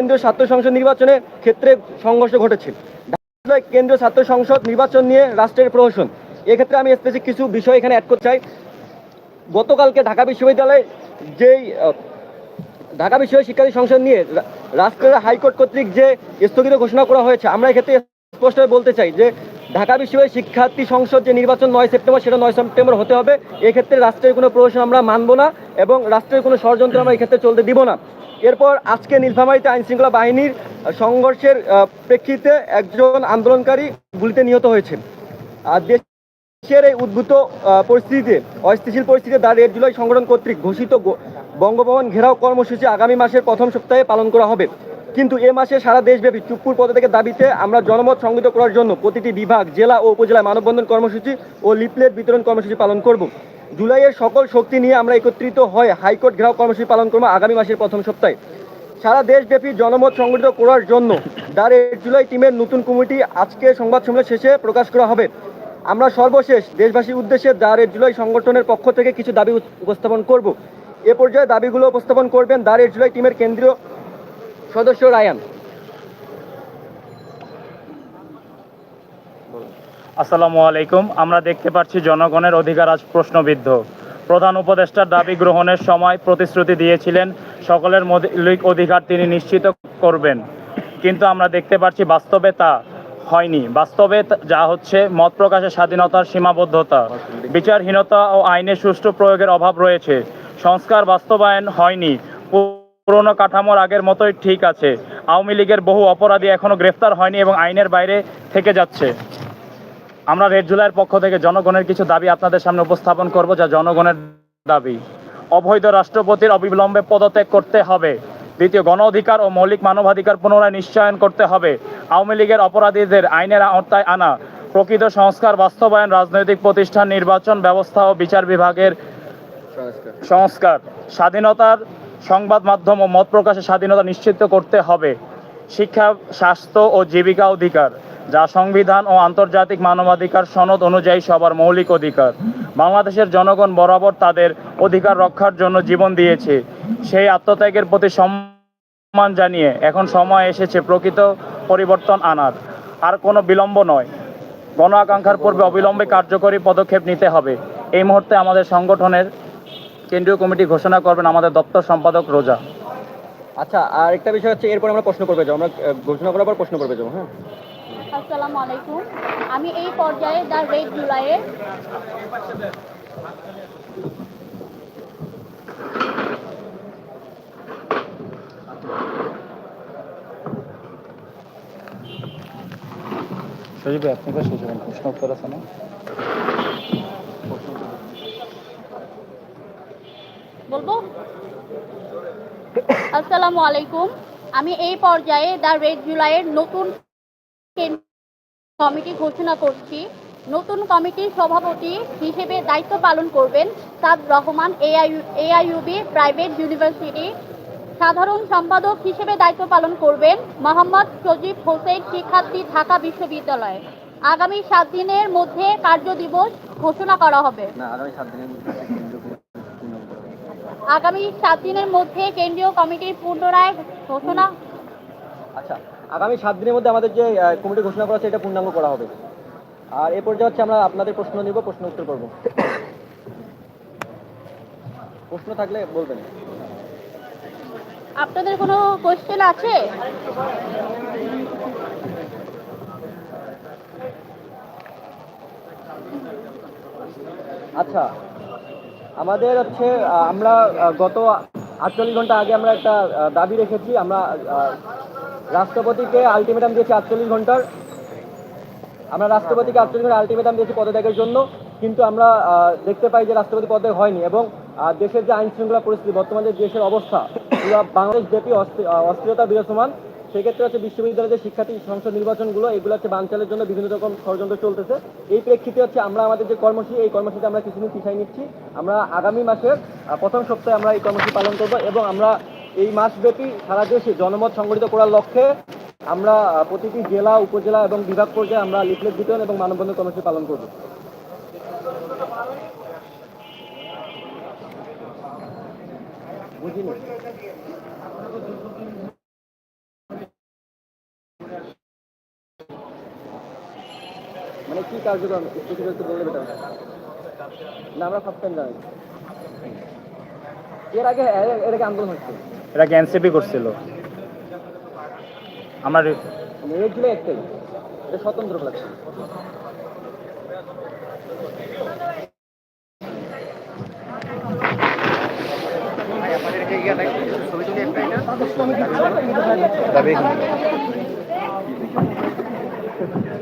কেন্দ্রীয় ছাত্র সংসদ নির্বাচনের ক্ষেত্রে সংঘর্ষ ঘটেছে কেন্দ্রীয় ছাত্র সংসদ নির্বাচন নিয়ে রাষ্ট্রের প্রহসন। এক্ষেত্রে আমি স্পেসিফিক কিছু বিষয় এখানে অ্যাড করতে চাই। গতকালকে ঢাকা বিশ্ববিদ্যালয়ে যেই ঢাকা বিশ্ববিদ্যালয় শিক্ষার্থী সংসদ নিয়ে রাষ্ট্রের হাইকোর্ট কর্তৃক যে স্থগিত ঘোষণা করা হয়েছে, আমরা এক্ষেত্রে স্পষ্টভাবে বলতে চাই যে ঢাকা বিশ্ববিদ্যালয় শিক্ষার্থী সংসদ যে নির্বাচন নয় সেপ্টেম্বর, সেটা নয় সেপ্টেম্বর হতে হবে। এক্ষেত্রে রাষ্ট্রের কোনো প্রহসন আমরা মানব না এবং রাষ্ট্রের কোনো ষড়যন্ত্র আমরা এক্ষেত্রে চলতে দিব না। এরপর আজকে নীলফামারীতে আইনশৃঙ্খলা বাহিনীর সংঘর্ষের প্রেক্ষিতে একজন আন্দোলনকারী গুলিতে নিহত হয়েছে আর দেশ দেশের এই উদ্ভূত পরিস্থিতিতে, অস্থিতিশীল পরিস্থিতিতে দা রেড জুলাই সংগঠন কর্তৃক ঘোষিত বঙ্গভবন ঘেরাও কর্মসূচি আগামী মাসের প্রথম সপ্তাহে পালন করা হবে। কিন্তু এ মাসে সারা দেশব্যাপী চুপ্পুর পদত্যাগের দাবিতে আমরা জনমত সংগঠিত করার জন্য প্রতিটি বিভাগ, জেলা ও উপজেলায় মানববন্ধন কর্মসূচি ও লিফলেট বিতরণ কর্মসূচি পালন করব। জুলাইয়ের সকল শক্তি নিয়ে আমরা একত্রিত হয়ে হাইকোর্ট ঘেরাও কর্মসূচি পালন করব আগামী মাসের প্রথম সপ্তাহে। সারা দেশব্যাপী জনমত সংগঠিত করার জন্য দা রেড জুলাই টিমের নতুন কমিটি আজকে সংবাদ সম্মেলন শেষে প্রকাশ করা হবে। আমরা সর্বশেষ দেশবাসীর উদ্দেশ্যে দা রেড জুলাই সংগঠনের পক্ষ থেকে কিছু দাবি উপস্থাপন করব। এ পর্যায়ে দাবিগুলো উপস্থাপন করবেন দা রেড জুলাই টিমের কেন্দ্রীয় সদস্য রায়ান। আসসালামু আলাইকুম। আমরা দেখতে পাচ্ছি জনগণের অধিকার আজ প্রশ্নবিদ্ধ। প্রধান উপদেষ্টার দাবি গ্রহণের সময় প্রতিশ্রুতি দিয়েছিলেন, সকলের মৌলিক অধিকার তিনি নিশ্চিত করবেন। কিন্তু আমরা দেখতে পাচ্ছি বাস্তবে তা হয়নি। বাস্তবে যা হচ্ছে, মত প্রকাশের স্বাধীনতার সীমাবদ্ধতা। বিচারহীনতা ও আইনের সুষ্ঠু প্রয়োগের অভাব রয়েছে। সংস্কার বাস্তবায়ন হয়নি। পুরনো কাঠামোর আগের মতোই ঠিক আছে। আওয়ামী লীগের বহু অপরাধী এখনও গ্রেফতার হয়নি এবং আইনের বাইরে থেকে যাচ্ছে। আমরা রেড জুলাইয়ের পক্ষ থেকে জনগণের কিছু দাবি আপনাদের সামনে উপস্থাপন করব, যা জনগণের দাবি। অবৈধ রাষ্ট্রপতির অবিলম্বে পদত্যাগ করতে হবে। দ্বিতীয়, গণ অধিকার ও মৌলিক মানবাধিকার পুনরায় নিশ্চয়ন করতে হবে। আওয়ামী লীগের অপরাধীদের আইনের আওতায় আনা। প্রকৃত সংস্কার, বাস্তবায়ন, রাজনৈতিক প্রতিষ্ঠান, নির্বাচন ব্যবস্থা ও বিচার বিভাগের সংস্কার। স্বাধীনতার সংবাদ মাধ্যম ও মত প্রকাশের স্বাধীনতা নিশ্চিত করতে হবে। শিক্ষা, স্বাস্থ্য ও জীবিকা অধিকার। যা সংবিধান ও আন্তর্জাতিক মানবাধিকার সনদ অনুযায়ী সবার মৌলিক অধিকার। বাংলাদেশের জনগণ বরাবর তাদের অধিকার রক্ষার জন্য জীবন দিয়েছে। সেই আত্মত্যাগের প্রতি সম্মান জানিয়ে এখন সময় এসেছে প্রকৃত পরিবর্তন আনার। আর কোনো বিলম্ব নয়। গণ আকাঙ্ক্ষার পূর্বে অবিলম্বে কার্যকরী পদক্ষেপ নিতে হবে। এই মুহূর্তে আমাদের সংগঠনের কেন্দ্রীয় কমিটি ঘোষণা করবেন আমাদের দপ্তর সম্পাদক রোজা। আচ্ছা আর একটা বিষয় হচ্ছে, এরপর আমরা প্রশ্ন করবে যাব। আমরা ঘোষণা করার পর প্রশ্ন করবে যাব হ্যাঁ? আসসালামু আলাইকুম। আমি এই পর্যায়ে দ্য রেড জুলাইয়ে সজীব আপনি প্রশ্ন উত্তর আছে না? বলব? আসসালামু আলাইকুম। আমি এই পর্যায়ে দ্য রেড জুলাইয়ের নতুন কমিটি ঘোষণা করছি। নতুন কমিটির সভাপতি হিসেবে দায়িত্ব পালন করবেন Saad Rahman AIU AIUB private university. সাধারণ সম্পাদক হিসেবে দায়িত্ব পালন করবেন মোহাম্মদ সজিব হোসেন শিক্ষার্থী ঢাকা বিশ্ববিদ্যালয়। আগামী সাত দিনের মধ্যে কার্য দিবস ঘোষণা করা হবে। আগামী সাত দিনের মধ্যে কেন্দ্রীয় কমিটির পুনরায় ঘোষণা আচ্ছা আগামী সাত দিনের মধ্যে আমাদের যে কমিটি ঘোষণা করা হচ্ছে এটা পূর্ণাঙ্গ করা হবে। আর এ পর্যায়ে হচ্ছে আমরা আপনাদের প্রশ্ন নিব প্রশ্ন উত্তর করব। প্রশ্ন থাকলে বলবেন। আপনাদের কোনো কোশ্চেন আছে? আচ্ছা আমাদের হচ্ছে আমরা গত আটচল্লিশ ঘণ্টা আগে আমরা একটা দাবি রেখেছি। আমরা রাষ্ট্রপতিকে আলটিমেটাম দিয়েছি আটচল্লিশ ঘণ্টার। আমরা রাষ্ট্রপতিকে আটচল্লিশ ঘণ্টা আলটিমেটাম দিয়েছি পদত্যাগের জন্য। কিন্তু আমরা দেখতে পাই যে রাষ্ট্রপতি পদত্যাগ হয়নি এবং দেশের যে আইন শৃঙ্খলা পরিস্থিতি, বর্তমানে দেশের অবস্থা বাংলাদেশ ব্যাপী অস্থি- অস্থিরতা বিরাজমান। সেক্ষেত্রে হচ্ছে বিশ্ববিদ্যালয়ের যে শিক্ষার্থী সংসদ নির্বাচনগুলো, এগুলো হচ্ছে বানচালের জন্য বিভিন্ন রকম ষড়যন্ত্র চলতেছে। এই প্রেক্ষিতে হচ্ছে আমরা আমাদের যে কর্মসূচি, এই কর্মসূচি আমরা কিছুদিন পিছাই নিচ্ছি। আমরা আগামী মাসের প্রথম সপ্তাহে আমরা এই কর্মসূচি পালন করব এবং আমরা এই মাসব্যাপী সারা দেশে জনমত সংগঠিত করার লক্ষ্যে আমরা প্রতিটি জেলা, উপজেলা এবং বিভাগ পর্যায়ে আমরা লিফলেট বিতরণ এবং মানববন্ধন কর্মসূচি পালন করব। বুঝিনি? মানে কি কার্যক্রম? কিছু একটু বললে বেটার না আমরা ফার্স্ট টাইম জানি এর আগে এর- আগে আন্দোলন হচ্ছে এরা কি এনসিপি করছিল। আমরা রি- রেড জুলাই একটাই এটা স্বতন্ত্র লাগছে আপনারা এটা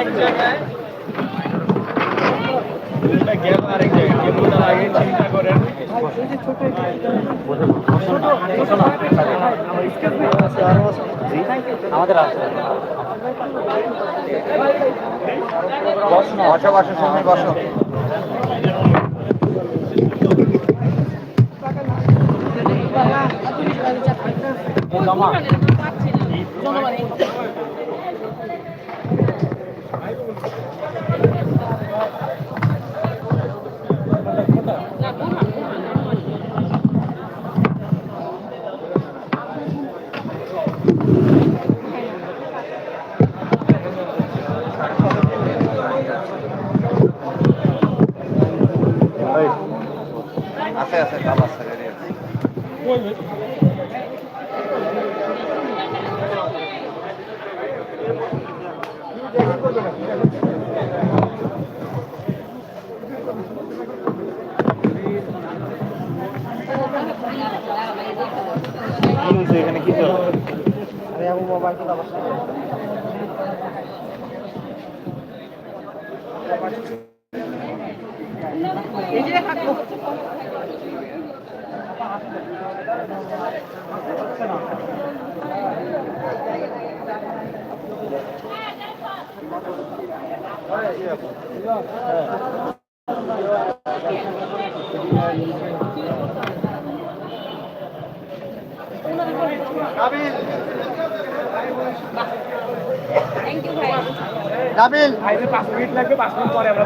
এক জায়গায় বসো বসো সময় বসো। আছে আছে কাল আছে। এখানে কি আরে আবু মোবাইল তো অবস্থা নাবিল পাঁচ মিনিট লাগবে পাঁচ মিনিট পরে আমরা